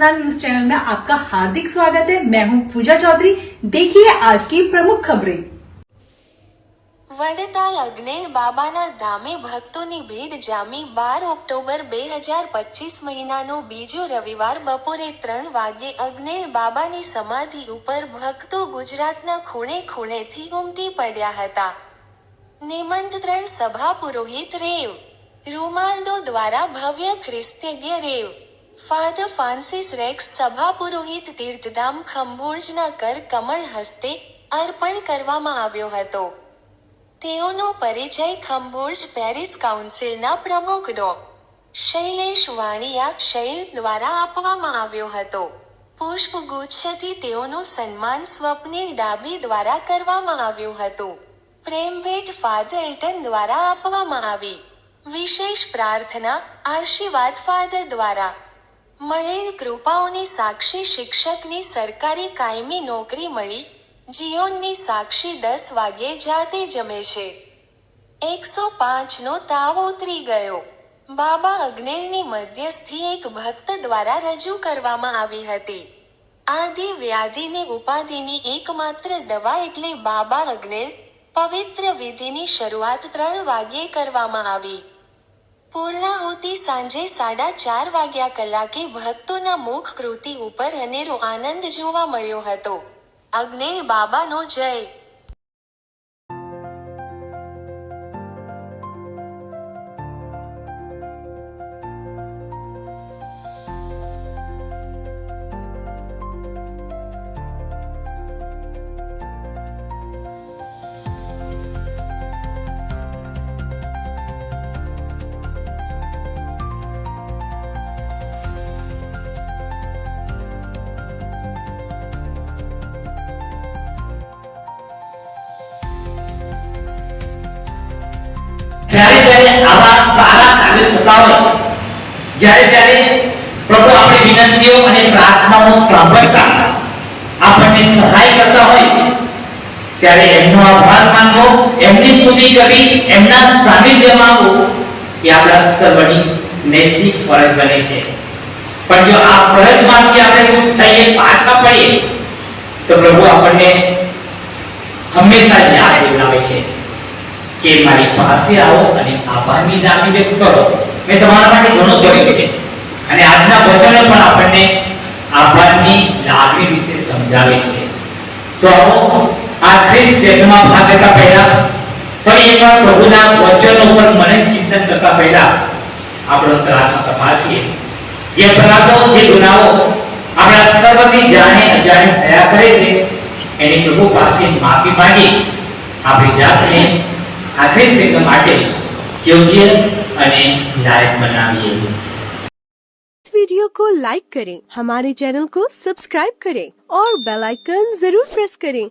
मतदान news channel में आपका हार्दिक स्वागत है मैं हूं पूजा चौधरी देखिए आज की प्रमुख खबरें વડતાલ અગ્નેર બાબાના ધામે ભક્તોની ભીડ જામી બાર ઓક્ટોબર બે હજાર પચીસ મહિનાનો બીજો રવિવાર બપોરે ત્રણ વાગ્યે અગ્નેર બાબાની સમાધિ ઉપર ભક્તો ગુજરાતના ખૂણે ખૂણેથી ઉમટી પડ્યા હતા નિમંત્રણ સભા પુરોહિત રેવ રૂમાલદો દ્વારા ભવ્ય ખ્રિસ્તીય રેવ ફાધર ફ્રાન્સિસ રેક્સ સભા પુરોહિત તીર્થધામ ખંભોળજના કર કમળ હસ્તે અર્પણ કરવામાં આવ્યો હતો. તેઓનો પરિચય ખંભોર્જ પેરિસ કાઉન્સિલના પ્રમુખ ડો. શૈલેષ વાણિયા શૈલ દ્વારા આપવામાં આવ્યો હતો. પુષ્પગુચ્છથી તેઓનું સન્માન સ્વપ્નિલ ડાબી દ્વારા કરવામાં આવ્યું હતું. પ્રેમભેટ ફાધર એલ્ટન દ્વારા આપવામાં આવી. વિશેષ પ્રાર્થના આશીર્વાદ ફાધર દ્વારા. મળેલ કૃપાઓની સાક્ષી શિક્ષકની સરકારી કાયમી નોકરી મળી, જીઓનની સાક્ષી દસ વાગ્યે જાતે જમે છે. એકસો પાંચનો તાવ ઉતરી ગયો. બાબા અગ્નેલની મધ્યસ્થી એક ભક્ત દ્વારા રજૂ કરવામાં આવી હતી. આદિ વ્યાધિને ઉપાધિની એકમાત્ર દવા એટલે બાબા અગ્નેલ પવિત્ર વિધિની શરૂઆત ત્રણ વાગ્યે કરવામાં આવી. પૂર્ણાહુતિ સાંજે સાડા ચાર વાગ્યા કલાકે ભક્તોના મુખ કૃતિ ઉપર અનેરો આનંદ જોવા મળ્યો હતો. અગ્નેર બાબાનો જય. સારા કાર્યો થતા હોય, જ્યારે ત્યારે પ્રભુ આપણી વિનંતીઓ અને પ્રાર્થનાઓ સાંભળતા આપણને સહાય કરતા હોય, ત્યારે એમનો આભાર માનવો, એમની સ્તુતિ કરવી, એમના સાનિધ્યમાં આવવું એ આપણા સર્વની નૈતિક ફરજ બને છે. પણ જો આ ફરજમાંથી આપણે ચૂક થઈએ, પાછા પડીએ, તો પ્રભુ આપણને હંમેશા યાદ દિલાવે છે. કે મારી પાસે આવો અને આભારની લાગણી વ્યક્ત કરો. મેં તમારા માટે ઘણું કર્યું છે. અને આજના વચનો પણ આપણને આભારની લાગણી વિશે સમજાવે છે. તો આ ખ્રિસ્ત યજ્ઞમાં ભાગ લેતા પહેલા, ફરી એકવાર પ્રભુના વચનો પર મને ચિંતન કરતા પહેલા આપણો ત્રાસ તપાસીએ. જે અપરાધો જે ગુનાઓ આપણા સર્વની જાણે અજાણે થયા કરે છે, એની પ્રભુ પાસે માફી માંગી. આપણી જાતને આખરી સિદ્ધ માટે યોગ્ય અને લાયક બનાવીએ इस वीडियो को लाइक करें हमारे चैनल को सब्सक्राइब करें और बेल आइकन जरूर प्रेस करें